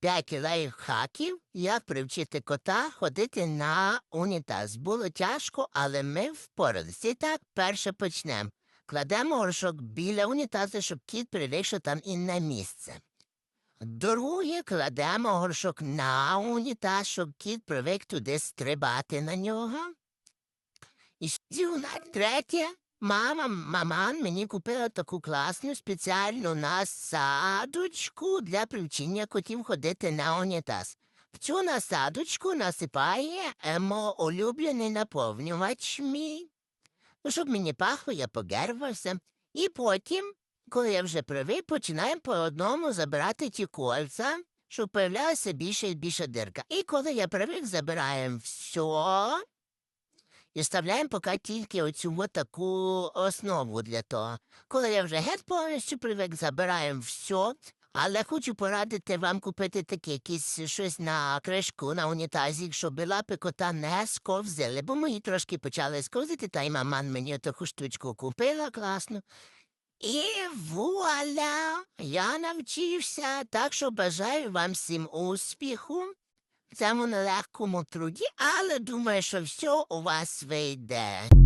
П'ять лайфхаків, як привчити кота ходити на унітаз. Було тяжко, але ми впоралися. І так, перше почнемо. Кладемо горшок біля унітазу, щоб кіт привик, там інне місце. Друге, кладемо горшок на унітаз, щоб кіт привик туди стрибати на нього. І третє. Мама, маман мені купила таку класну спеціальну насадочку для привчення котів ходити на унітаз. В цю насадочку насипає емо улюблений наповнювач мій. Щоб мені пахло, я погервався. І потім, коли я вже привик, починаємо по одному забирати ті кольця, щоб появлялася більше і більше дирка. І коли я привик, забираємо все і вставляємо поки тільки оцю от таку основу для того. Коли я вже геть повністю привик, забираємо все. Але хочу порадити вам купити таке якесь щось на кришку на унітазі, щоб лапи кота не сковзили, бо мої трошки почали сковзити, та й маман мені таку штучку купила класно. І вуаля! Я навчився, так що бажаю вам всім успіху в цьому нелегкому труді, але думаю, що все у вас вийде.